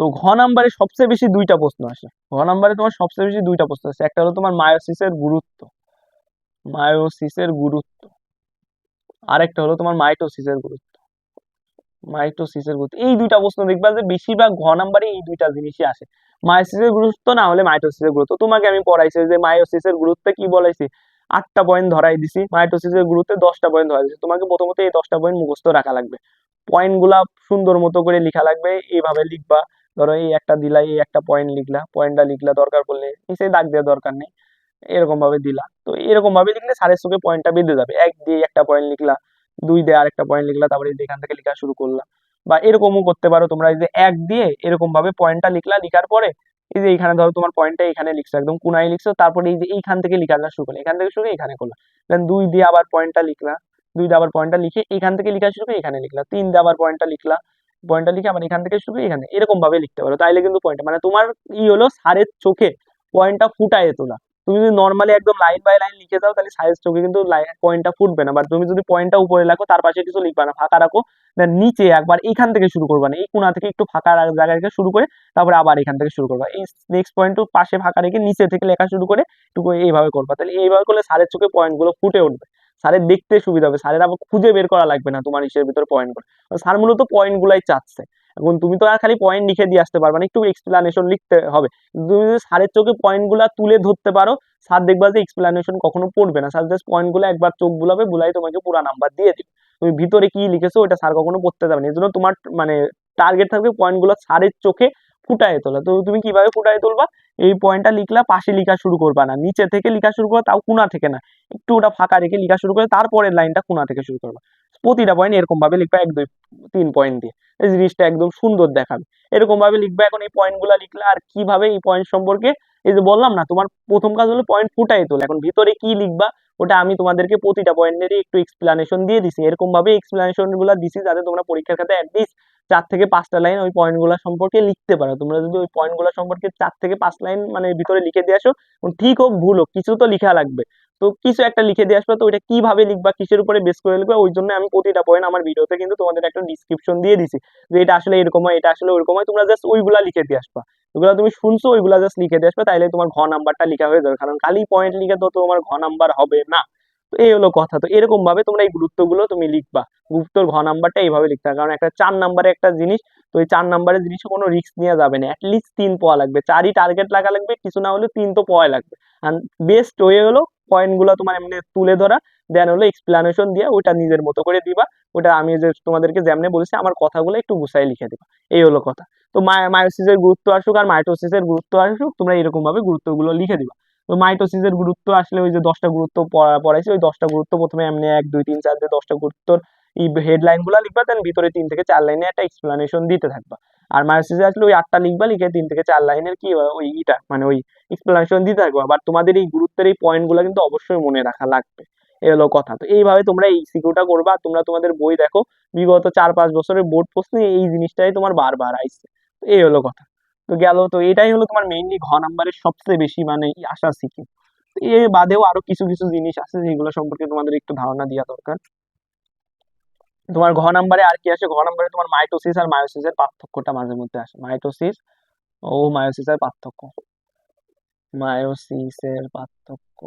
[SPEAKER 1] তো ঘ নাম্বারে সবচেয়ে বেশি দুইটা প্রশ্ন আসে। ঘ নাম্বারে তোমার সবচেয়ে বেশি দুইটা প্রশ্ন আসে। একটা হলো তোমার মায়োসিসের গুরুত্ব। মায়োসিসের গুরুত্ব। আরেকটা হলো তোমার মাইটোসিসের গুরুত্ব। মাইটোসিসের গুরুত্ব। এই দুইটা প্রশ্ন দেখবা যে বেশিরভাগ ঘ নাম্বারে এই দুইটা জিনিসই আসে। মায়োসিসের গুরুত্ব না হলে মাইটোসিসের গুরুত্ব। তোমাকে আমি পড়াইছি যে মায়োসিসের গুরুত্ব কি বলাইছি? আটটা পয়েন্ট ধরাই দিছি। মাইটোসিসের গুরুত্বে দশটা পয়েন্ট ধরাই দিছি। তোমাকে প্রথমত এই দশটা পয়েন্ট মুখস্থ রাখা লাগবে। পয়েন্টগুলা সুন্দর মতো করে লেখা লাগবে। এইভাবে লিখবা। ধরো এই একটা দিলা এই একটা পয়েন্ট লিখলা পয়েন্টটা লিখলা দরকার পড়লে নিচে দাগ দেওয়ার দরকার নেই, এরকম ভাবে দিলা। তো এরকম ভাবে লিখলে সারের চোখে পয়েন্টটা বেঁধে যাবে। এক দিয়ে একটা পয়েন্ট লিখলা, দুই দিয়ে আরেকটা পয়েন্ট লিখলা, তারপরে এখান থেকে লেখা শুরু করলা। বা এরকমও করতে পারো তোমরা যে এক দিয়ে এরকম ভাবে পয়েন্টটা লিখলা, লিখার পরে এই যে এইখানে ধরো তোমার পয়েন্টটা এখানে লিখছো, একদম কোনায় লিখছো, তারপরে এই যে এইখান থেকে লিখাটা শুরু করলে এখান থেকে শুরু এখানে করলা। দেন দুই দিয়ে আবার পয়েন্টটা লিখলা, দুই দিয়ে আবার পয়েন্টটা লিখে এখান থেকে লেখা শুরু করে এখানে লিখলা, তিন দিয়ে আবার পয়েন্টটা লিখলা পয়েন্টটা লিখে আবার এখান থেকে শুরু এখানে এরকম ভাবে লিখতে পারো, তাইলে কিন্তু পয়েন্ট মানে তোমার ই হলো সারের চোখে পয়েন্টটা ফুটায় তোলা। তুমি যদি নর্মালি একদম লাইন বাই লাইন লিখে যাও তাহলে সাইজ চোখে কিন্তু পয়েন্টটা ফুটবে না। বাট তুমি যদি পয়েন্টটা উপরে রাখো, তার পাশে কিছু লিখবা না, ফাঁকা রাখো দেন নিচে একবার এখান থেকে শুরু করবা না, এই কোনা থেকে একটু ফাঁকা জায়গা রেখে শুরু করে, তারপরে আবার এখান থেকে শুরু করবা। এই নেক্সট পয়েন্ট পাশে ফাঁকা রেখে নিচে থেকে লেখা শুরু করে, একটু এইভাবে করবা। তাহলে এইভাবে করলে সারের চোখে পয়েন্টগুলো ফুটে উঠবে। স্যারের দেখতে সুবিধা হবে। স্যারের আবার খুঁজে বের করা লাগবে না তোমার হিসেবের ভিতরে পয়েন্ট করে স্যার মূলত পয়েন্ট গুলাই চাচ্ছে। এখন তুমি তো আর খালি পয়েন্ট লিখে দিয়ে আসতে পারবে না, একটু এক্সপ্লানেশন লিখতে হবে। তুমি যদি স্যারের চোখে পয়েন্টগুলা তুলে ধরতে পারো, স্যার দেখবা যে এক্সপ্লানেশন কখনো পড়বে না। স্যার জাস্ট পয়েন্টগুলো একবার চোখ বুলাবে, বুলাই তোমাকে পুরা নাম্বার দিয়ে দিবে। তুমি ভিতরে কি লিখেছো ওটা স্যার কখনো পড়তে যাবে না। এই জন্য তোমার মানে টার্গেট থাকবে পয়েন্টগুলো স্যারের চোখে ফুটায় তোলা। তো তুমি কীভাবে ফুটায় তুলবা? এই পয়েন্টটা লিখলা, পাশে লেখা শুরু করবা না। নিচে থেকে লেখা শুরু করবা, তাও কোনা থেকে না। একটু ওটা ফাঁকা রেখে লেখা শুরু করে তারপরের লাইনটা কোনা থেকে শুরু করবা। প্রতিটা পয়েন্ট এরকম ভাবে লিখবা, এক, দুই, তিন পয়েন্ট দিয়ে। এই জিনিসটা একদম সুন্দর দেখাবে। এরকম ভাবে লিখবা, এখন এই পয়েন্টগুলা লিখলা আর কীভাবে এই পয়েন্ট সম্পর্কে এই যে বললাম না, তোমার প্রথম কাজ হলো পয়েন্ট ফুটাই তোলা। এখন ভিতরে কি লিখবা, ওটা আমি তোমাদেরকে প্রতিটা পয়েন্টেরই একটু এক্সপ্লানেশন দিয়ে দিছি। এরকম ভাবে এক্সপ্লানেশনগুলা দিছি যাতে তোমরা পরীক্ষার খাতায় অ্যাটলিস্ট চার থেকে পাঁচটা লাইন ওই পয়েন্টগুলা সম্পর্কে লিখতে পারো। তোমরা যদি ওই পয়েন্টগুলা সম্পর্কে চার থেকে পাঁচ লাইন মানে ভিতরে লিখে দিয়ে আসো ঠিক হোক, ভুল হোক, কিছু তো লিখা লাগবে। তো কিছু একটা লিখে দিয়ে আসবে, তো ওইটা কীভাবে লিখবা, কিসের উপরে বেস করে লিখবে, ওই জন্য আমি প্রতিটা পয়েন্ট আমার ভিডিওতে কিন্তু তোমাদের একটা ডিসক্রিপশন দিয়ে দিছি। যে এটা আসলে এরকম হয়, এটা আসলে ওইরকম হয়, তোমরা জাস্ট ওইগুলা লিখে দিয়ে আসবা। ওগুলা তুমি শুনছো, ওইগুলা জাস্ট লিখে দিয়ে আসবে, তাইলে তোমার ঘ নাম্বারটা লিখা হয়ে যাবে। কারণ খালি পয়েন্ট লিখে তো তোমার ঘ নাম্বার হবে না। এই হলো কথা। তো এরকম ভাবে তোমরা এই গুরুত্বগুলো তুমি লিখবা। গুরুত্বর ঘ নাম্বারটা এইভাবে লিখতে হবে। কারণ একটা চার নাম্বারে একটা জিনিস, তো এই চার নাম্বারের জিনিসে কোনো রিস্ক নেওয়া যাবে না। অ্যাটলিস্ট তিন পোয়া লাগবে। চারই টার্গেট লাগা লাগবে, কিছু না হলে তিন তো পোয়া লাগবে। আর বেস্ট ওয়ে হলো পয়েন্টগুলো তোমার এমনি তুলে ধরা দেন হলো এক্সপ্লানেশন দিয়ে ওটা নিজের মতো করে দিবা। ওটা আমি যে তোমাদেরকে যেমনে বলেছি, আমার কথাগুলো একটু গুছাই লিখে দিবা। এই হলো কথা। তো মায়োসিসের গুরুত্ব আসুক আর মাইটোসিসের গুরুত্ব আসুক, তোমরা এরকম ভাবে গুরুত্বগুলো লিখে দিবা। তো মাইটোসিসের গুরুত্ব আসলে ওই যে দশটা গুরুত্ব পড়া- পড়াইছি, ওই দশটা গুরুত্ব প্রথমে এমনি এক, দুই, তিন, চার দিয়ে দশটা গুরুত্বর এই হেডলাইনগুলা লিখবা দেন ভিতরে তিন থেকে চার লাইনে একটা এক্সপ্লানেশন দিতে থাকবা। আর মায়োসিসে আসলে ওই আটটা লিখবা, লিখে তিন থেকে চার লাইনের কি ওই ইটা মানে ওই এক্সপ্লানেশন দিতে থাকবা। বাট তোমাদের এই গুরুত্বের এই পয়েন্টগুলো কিন্তু অবশ্যই মনে রাখা লাগবে। এই হলো কথা। তো এইভাবে তোমরা এই সিকিউটা করবা, তোমরা তোমাদের বই দেখো, বিগত চার, পাঁচ বছরের বোর্ড প্রশ্নে এই জিনিসটাই তোমার বারবার আইছে। তো এই হলো কথা। তো গেল। তো এটাই হলো তোমার মেইনলি ঘ নাম্বারের সবচেয়ে বেশি মানে আশা সিকিউ এর বাদেও আরও কিছু কিছু জিনিস আছে যেগুলো সম্পর্কে তোমাদের একটু ধারণা দেওয়া দরকার। তোমার ঘ নাম্বারে আর কি আসে? ঘ নাম্বারে তোমার মাইটোসিস আর মায়োসিসের পার্থক্যটা মাঝে মধ্যে আসে। মাইটোসিস ও মায়োসিসের পার্থক্য। মায়োসিসের পার্থক্য।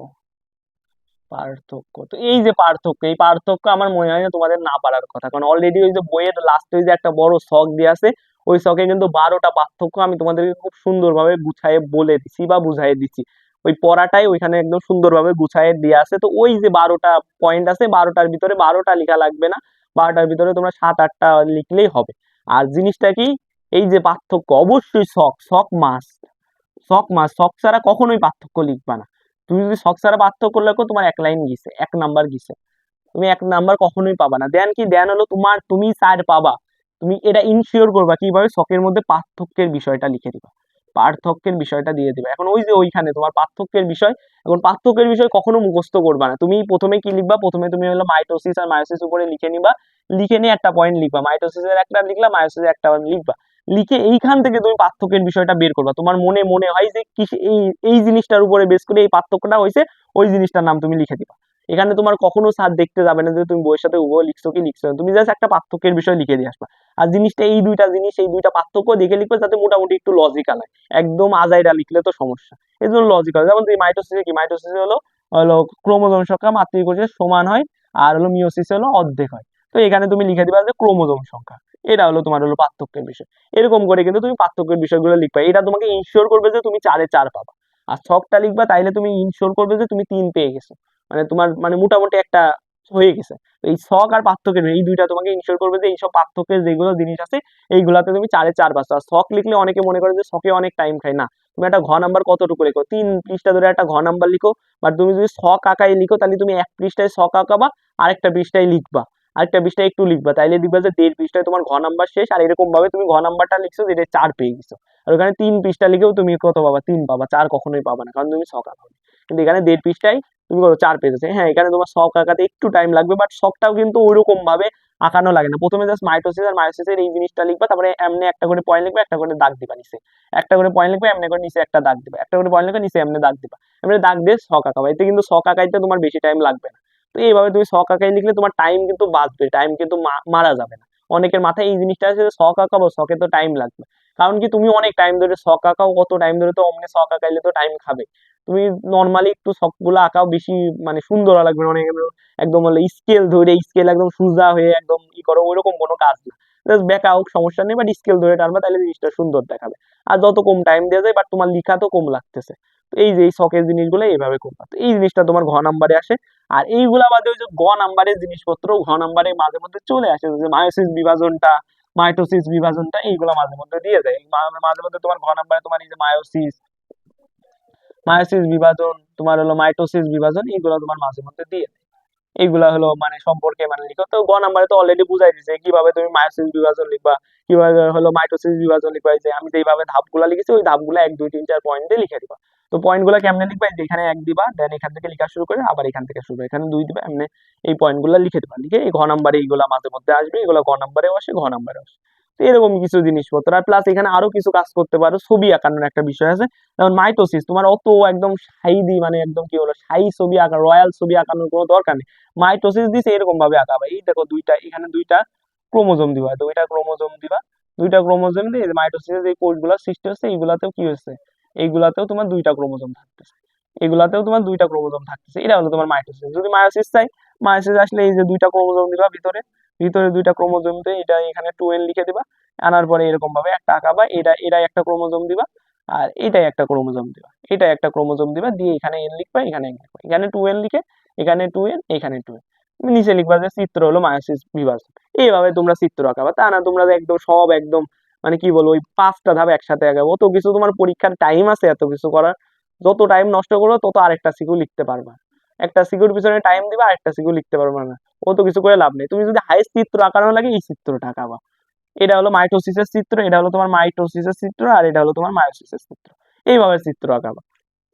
[SPEAKER 1] পার্থক্য। তো এই যে পার্থক্য, এই পার্থক্য আমার মনে হয় না তোমাদের না পারার কথা। কারণ অলরেডি ওই যে বইয়ের লাস্টে যে একটা বড় শখ দিয়ে আছে ওই শখে কিন্তু বারোটা পার্থক্য আমি তোমাদেরকে খুব সুন্দরভাবে গুছায়ে বলে দিছি বা বুঝাই দিচ্ছি ওই পড়াটাই ওইখানে একদম সুন্দরভাবে গুছায়ে দিয়ে আছে তো ওই যে বারোটা পয়েন্ট আছে, বারোটার ভিতরে বারোটা লেখা লাগবে না, বারোটার ভিতরে তোমরা সাত, আটটা লিখলেই হবে। আর জিনিসটা কি? এই যে পার্থক্য, অবশ্যই শখ শখ মাস শখ মাস শখ ছাড়া কখনোই পার্থক্য লিখবা না। তুমি যদি শখ ছাড়া পার্থক্য লেখো, তোমার এক লাইন গিয়েছে এক নাম্বার গিয়েছে তুমি এক নাম্বার কখনোই পাবা না। দেন কি? দেন হলো তোমার, তুমি চার পাবা। তুমি এটা ইনশিওর করবা কীভাবে শখের মধ্যে পার্থক্যের বিষয়টা লিখে দিবা। পার্থক্যের বিষয়টা দিয়ে দিবা। এখন ওই যে ওইখানে তোমার পার্থক্যের বিষয়, এখন পার্থক্যের বিষয় কখনো মুখস্থ করবা না। তুমি প্রথমে কি লিখবা? প্রথমে তুমি হলো মাইটোসিস আর মায়োসিস উপরে লিখে নিবা। লিখে নিয়ে একটা পয়েন্ট লিখবা। মাইটোসিসের একটা লিখলা মায়োসিসের একটা লিখবা। লিখে এইখান থেকে তুমি পার্থক্যের বিষয়টা বের করবা। তোমার মনে মনে হয় যে কি এই এই জিনিসটার উপরে বেস করে এই পার্থক্যটা হয়েছে, ওই জিনিসটার নাম তুমি লিখে দিবা। এখানে তোমার কখনো স্যার দেখতে যাবে না যে তুমি বইয়ের সাথে উভয় লিখছো কি লিখছো তুমি জাস্ট একটা পার্থক্যের বিষয় লিখে দিয়ে আসবা। আর জিনিসটা এই দুইটা জিনিস, এই দুইটা পার্থক্য দেখে লিখবে যাতে মোটামুটি একটু লজিক্যাল হয়। একদম আজাইরা লিখলে তো সমস্যা। এই জন্য লজিক্যাল যেমন তুই মাইটোসিসে কি? মাইটোসিসে হলো হলো ক্রোমোজোম সংখ্যা মাতৃ কোষের সমান হয় আর হলো মিওসিসে হলো অর্ধেক হয়। তো এখানে তুমি লিখে দিবা যে ক্রোমোজোম সংখ্যা। এটা হলো তোমার হলো পার্থক্যের বিষয়। এরকম করে কিন্তু তুমি পার্থক্যের বিষয়গুলো লিখবা। এটা তোমাকে ইনশিওর করবে যে তুমি চারে চার পাবা। আর ছকটা লিখবা, তাইলে তুমি ইনশিওর করবে যে তুমি তিন পেয়ে গেছো। মানে তোমার মানে মোটামুটি একটা হয়ে গেছে। এই ছক আর পার্থক্যের এই দুইটা তোমাকে ইনশিওর করবে যে এইসব পার্থক্যের যেগুলো জিনিস আছে, এইগুলাতে তুমি চারে চার পাচ্ছ আর ছক লিখলে অনেকে মনে করে যে ছকে অনেক টাইম খায়। না, তুমি একটা ঘ নাম্বার কতটুকু লিখো? তিন পৃষ্ঠা ধরে একটা ঘ নাম্বার লিখো। বা তুমি যদি ছক আঁকায় লিখো, তাহলে তুমি এক পৃষ্ঠায় ছক আঁকাবা, আরেকটা পৃষ্ঠায় লিখবা। আরেকটা পৃষ্ঠায় একটু লিখবা। তাইলে দেখবা যে দেড় পৃষ্ঠায় তোমার ঘ নাম্বার শেষ। আর এরকম ভাবে তুমি ঘ নাম্বারটা লিখছো, যেটা চার পেয়ে গেছো। আর ওখানে তিন পৃষ্ঠা লিখেও তুমি কত পাবা? তিন পাবা। চার কখনোই পাবা না, কারণ তুমি শখ আঁকাবে কিন্তু এখানে দেড় পৃষ্ঠায় তুমি কত চার পেয়ে যাচ্ছে হ্যাঁ এখানে তোমার শখ আঁকাতে একটু টাইম লাগবে বাট শখটাও কিন্তু ওইরকম ভাবে আঁকানো লাগে না। প্রথমে জাস্ট মাইটোসিস আর মায়োসিসের এই জিনিসটা লিখবা, তারপরে এমনি একটা করে পয়েন্ট লিখবে, একটা করে দাগ দিবা নিচে। একটা করে পয়েন্ট লিখবে, এমনি করে নিচে একটা দাগ দিবা। একটা করে পয়েন্ট লিখবে, নিচে এমনি দাগ দিবা। এমনি দাগ দিয়ে শখ আঁকাবা। এতে কিন্তু শখ আঁকাইতে তোমার বেশি টাইম লাগবে না। তো এইভাবে তুমি শখ আঁকাই লিখলে তোমার টাইম কিন্তু বাঁচবে টাইম কিন্তু মারা যাবে না। অনেকের মাথায় এই জিনিসটা আছে শখ আঁকাবো শখে তো টাইম লাগবে। কারণ কি তুমি অনেক টাইম ধরে শখ আঁকাও, কত টাইম ধরে তো অমনি শখ আঁকাইলে তো টাইম খাবে। তুমি নর্মালি একটু শখগুলো আঁকাও বেশি মানে সুন্দর লাগবে অনেক একদম হলো স্কেল ধরে স্কেল একদম সোজা হয়ে একদম ই করো, ওইরকম কোনো কাজ না। জাস্ট বেকা হোক, সমস্যা নেই বাট স্কেল ধরে টানবা, তাহলে জিনিসটা সুন্দর দেখাবে। আর যত কম টাইম দেওয়া যায় বাট তোমার লিখা তো কম লাগতেছে। তো এই যে এই শখের জিনিসগুলো এইভাবে করবা। তো এই জিনিসটা তোমার ঘ নাম্বারে আসে। আর এইগুলা বাদে ওই যে গ নাম্বারের জিনিসপত্র ঘ নাম্বারে মাঝে মধ্যে চলে আসে, যে মায়োসিস বিভাজনটা মাইটোসিস বিভাজনটা এইগুলো মাঝে মধ্যে দিয়ে মা- মাঝে মধ্যে তোমার ঘ নাম্বারে তোমার এই যে মায়োসিস মায়োসিস বিভাজন, তোমার হলো মাইটোসিস বিভাজন, এইগুলো তোমার মাঝে মধ্যে দিয়ে দেয়। এইগুলা হলো মানে সম্পর্কে মানে লিখো। তো গ নাম্বারে তো অলরেডি বুঝাই দিছে কীভাবে তুমি মায়োসিস বিভাজন লিখবা, কীভাবে হলো মাইটোসিস বিভাজন লিখবা, এই যে আমি তো এইভাবে ধাপগুলা লিখেছি, ওই ধাপগুলো এক, দুই, তিন, চার পয়েন্ট দিয়ে লিখে দিবা। তো পয়েন্টগুলো কেমনে লিখবা? এখানে এক দিবা দেন এখান থেকে লেখা শুরু করে আবার এখান থেকে শুরু এখানে দুই দিবা, এমনি এই পয়েন্টগুলো লিখে দিবা। লিখে এই ঘ নাম্বারে এইগুলা মাঝে মধ্যে আসবে, এগুলো গ নাম্বারেও আসে, ঘ নাম্বারে আসে। তো এরকম কিছু জিনিসপত্র। আর প্লাস এখানে আরও কিছু কাজ করতে পারো, ছবি আঁকানোর একটা বিষয় আছে। যেমন মাইটোসিস তোমার অত একদম সাইদি মানে একদম কি বলো সাই ছবি আঁকা রয়্যাল ছবি আঁকানোর কোনো দরকার নেই। মাইটোসিস দিছে এরকম ভাবে আঁকাবা। এই দেখো দুইটা, এখানে দুইটা ক্রোমোজোম দিবা। দুইটা ক্রোমোজোম দিবা, দুইটা ক্রোমোজোম দিয়ে মাইটোসিসের যে কোষগুলো সৃষ্টি হচ্ছে, এইগুলাতেও কি হচ্ছে এইগুলাতেও তোমার দুইটা ক্রোমোজোম থাকতেছে। এগুলাতেও তোমার দুইটা ক্রোমোজোম থাকতেছে। এটা হলো তোমার মাইটোসিস যদি মায়োসিস চাই, মায়োসিস আসলে এই যে দুইটা ক্রোমোজোম দিবা ভিতরে ভিতরে দুইটা ক্রোমোজোম দিয়ে এটা এখানে টু এন লিখে দিবা। আনার পরে এরকম ভাবে একটা আঁকাবা, এটা এটাই একটা ক্রোমোজোম দিবা, আর এটাই একটা ক্রোমোজোম দিবা। এটা একটা ক্রোমোজোম দিবা, দিয়ে এখানে এন লিখবা, এখানে এন লিখবা। এখানে টু এন লিখে, এখানে টু এন এখানে টু এন নিচে লিখবা যে চিত্র হলো মায়োসিস বিভাজন। এইভাবে তোমরা চিত্র আঁকাবা। তা না তোমরা একদম সব একদম মানে কি বলব, ওই পাঁচটা ধাপ একসাথে আঁকাবো অত কিছু তোমার পরীক্ষার টাইম আছে, এত কিছু করার। যত টাইম নষ্ট করো তত আরেকটা সিকিউ লিখতে পারবা। একটা সিকিউর পিছনে টাইম দিবা, আরেকটা সিকিউ লিখতে পারবা না। অত কিছু করে লাভ নেই। তুমি যদি হাইস্ট চিত্র আঁকানো লাগে, এই চিত্রটা আঁকাবা। এটা হলো মাইটোসিসের চিত্র, এটা হলো তোমার মাইটোসিসের চিত্র, আর এটা হলো তোমার মায়োসিসের চিত্র। এইভাবে চিত্র আঁকাবা।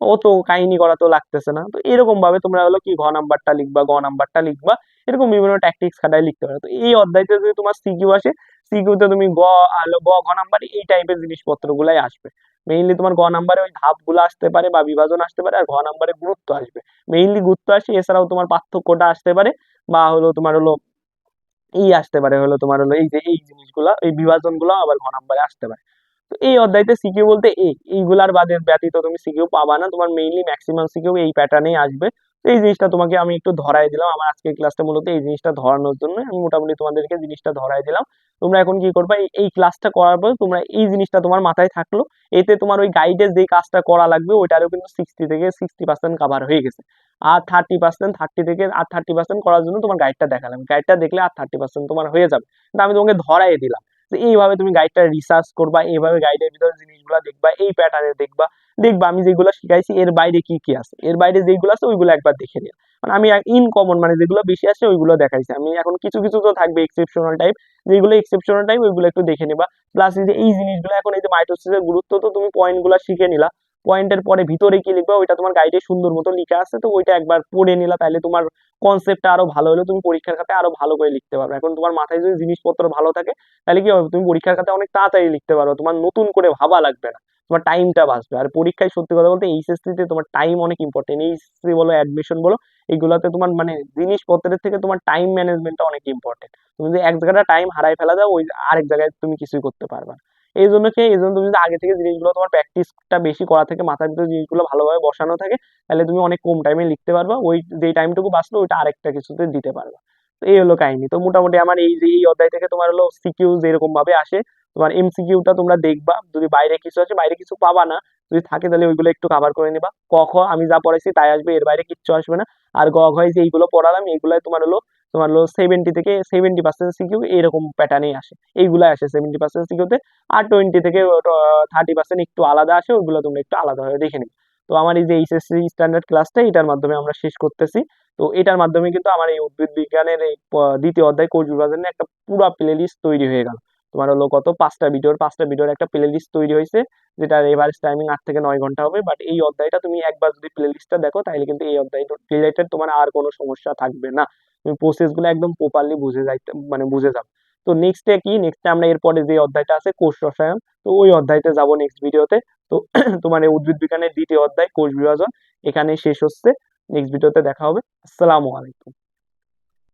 [SPEAKER 1] ও তো কাহিনী করা তো লাগতেছে না। তো এরকম ভাবে তোমরা হলো কি, ঘ নাম্বারটা লিখবা, গ নাম্বারটা লিখবা। এরকম বিভিন্ন ট্যাকটিক্স খাটাই লিখতে পারো। তো এই অধ্যায়তে যদি তোমার সিকিউ আসে সিকিউতে তুমি গ হলো গ ঘ নাম্বার এই টাইপের জিনিসপত্র গুলাই আসবে। মেইনলি তোমার গ নাম্বারে ওই ধাপগুলো আসতে পারে বা বিভাজন আসতে পারে, আর ঘ নাম্বারে গুরুত্ব আসবে। মেইনলি গুরুত্ব আসে, এছাড়াও তোমার পার্থক্যটা আসতে পারে, বা হলো তোমার হলো ই আসতে পারে, হলো তোমার হলো এই যে, এই জিনিসগুলা, এই বিভাজনগুলো আবার ঘ নাম্বারে আসতে পারে। তো এই অধ্যায়তে সিকিউ বলতে এই এইগুলার বাদে ব্যতীত তুমি সিকিউ পাবা না। তোমার মেইনলি ম্যাক্সিমাম সিকিউ এই প্যাটার্নেই আসবে। এই জিনিসটা তোমাকে আমি একটু ধরাই দিলাম। আমার আজকের ক্লাসটা মূলত এই জিনিসটা ধরানোর জন্য। আমি মোটামুটি তোমাদেরকে জিনিসটা ধরাই দিলাম। তোমরা এখন কি করবে? এই- ক্লাসটা করার পর তোমরা এই জিনিসটা তোমার মাথায় থাকল। এতে তোমার ওই গাইডের যে কাজটা করা লাগবে, ওইটারও কিন্তু সিক্সটি থেকে সিক্সটি পার্সেন্ট কাভার হয়ে গেছে। আর থার্টি পার্সেন্ট থার্টি থেকে আর থার্টি পার্সেন্ট করার জন্য তোমার গাইডটা দেখালাম। গাইডটা দেখলে আর থার্টি পার্সেন্ট তোমার হয়ে যাবে। কিন্তু আমি তোমাকে ধরাই দিলাম এইভাবে তুমি গাইডটা রিসার্চ করবা, এইভাবে গাইডের ভিতরে জিনিসগুলো দেখবা, এই প্যাটার্নে দেখবা। দেখবা আমি যেগুলো শিখাইছি, এর বাইরে কি কি আছে? এর বাইরে যেগুলো আছে, ওইগুলো একবার দেখে নিও। মানে আমি ইন কমন মানে যেগুলো বেশি আছে, ওইগুলো দেখাইছি। আমি এখন কিছু কিছু তো থাকবে এক্সেপশনাল টাইপ যেগুলো এক্সেপশনাল টাইপ ওইগুলো একটু দেখে নিবা। প্লাস এই যে, এই জিনিসগুলো এখন এই যে মাইটোসিসের গুরুত্ব তো তুমি পয়েন্টগুলো শিখে নিলা। পয়েন্টের পরে ভিতরে কি লিখবা? ওইটা তোমার গাইডে সুন্দর মতো লেখা আছে, তো ওইটা একবার পড়ে নিলা। তাহলে তোমার কনসেপ্টটা আরও ভালো হলে, তুমি পরীক্ষার খাতে আরও ভালো করে লিখতে পারবে। এখন তোমার মাথায় যদি জিনিসপত্র ভালো থাকে, তাহলে কি হবে? তুমি পরীক্ষার খাতে অনেক তাড়াতাড়ি লিখতে পারো। তোমার নতুন করে ভাবা লাগবে না। তোমার টাইমটা বাঁচবে। আর পরীক্ষায় সত্যি কথা বলতে এইচএসসি তে তোমার টাইম অনেক ইম্পর্টেন্ট এইচএসসি বলো অ্যাডমিশন বলো এইগুলোতে তোমার মানে জিনিসপত্রের থেকে তোমার টাইম ম্যানেজমেন্টটা অনেক ইম্পর্টেন্ট তুমি যদি এক জায়গাটা টাইম হারাই ফেলা যাও, ওই আরেক জায়গায় তুমি কিছুই করতে পারবা না। এই জন্য কি, এই জন্য তুমি যদি আগে থেকে জিনিসগুলো তোমার প্র্যাকটিসটা বেশি করা থাকে মাথার ভিতরে জিনিসগুলো ভালোভাবে বসানো থাকে, তাহলে তুমি অনেক কম টাইমে লিখতে পারবা। ওই যেই টাইমটুকু বাঁচলো, ওইটা আরেকটা কিছুতে দিতে পারবা। তো এই হলো কাহিনী। তো মোটামুটি আমার এই যে এই অধ্যায় থেকে তোমার হলো সিকিউ যেরকম ভাবে আসে তোমার এমসিকিউটা তোমরা দেখবা। যদি বাইরে কিছু আছে, বাইরে কিছু পাবা না, যদি থাকে তাহলে ওইগুলো একটু কভার করে নিবা। ক, খ, আমি যা পড়াইছি তাই আসবে, এর বাইরে কিচ্ছু আসবে না। আর গ, ঘ যে এইগুলো পড়ালাম, এইগুলাই তোমার হলো তোমার হলো সেভেন্টি থেকে সেভেন্টি পার্সেন্ট সিকিউ এরকম প্যাটার্নেই আসে। এইগুলাই আসে সেভেন্টি পার্সেন্ট সিকিউতে আর টোয়েন্টি থেকে থার্টি পার্সেন্ট একটু আলাদা আসে, ওইগুলো তোমরা একটু আলাদাভাবে দেখে নিবে। তো আমার এই যে এইচএসসি স্ট্যান্ডার্ড ক্লাসটা এটার মাধ্যমে আমরা শেষ করতেছি। তো এটার মাধ্যমে কিন্তু আমার এই উদ্ভিদ বিজ্ঞানের এই দ্বিতীয় অধ্যায় কোষ বিভাজনের একটা পুরো প্লে লিস্ট তৈরি হয়ে গেল। তোমার হলো কত? পাঁচটা ভিডিওর পাঁচটা ভিডিওর একটা প্লে লিস্ট তৈরি হয়েছে, যেটার এভারেজ টাইমিং আট থেকে নয় ঘণ্টা হবে বাট এই অধ্যায়টা তুমি একবার যদি প্লে লিস্টটা দেখো, তাহলে কিন্তু এই অধ্যায়টা রিলেটেড তোমার আর কোনো সমস্যা থাকবে না। তুমি প্রসেসগুলো একদম প্রপারলি বুঝে যাইতে মানে বুঝে যাও। তো নেক্সটে কি? নেক্সটে আমরা এরপরে যে অধ্যায়টা আছে, কোষ রসায়ন, তো ওই অধ্যায়তে যাব নেক্সট ভিডিওতে তো। তোমার এই উদ্ভিদ বিজ্ঞানের দ্বিতীয় অধ্যায়, কোষ বিভাজন, এখানেই শেষ হচ্ছে। নেক্সট ভিডিওতে দেখা হবে। আসসালামু আলাইকুম।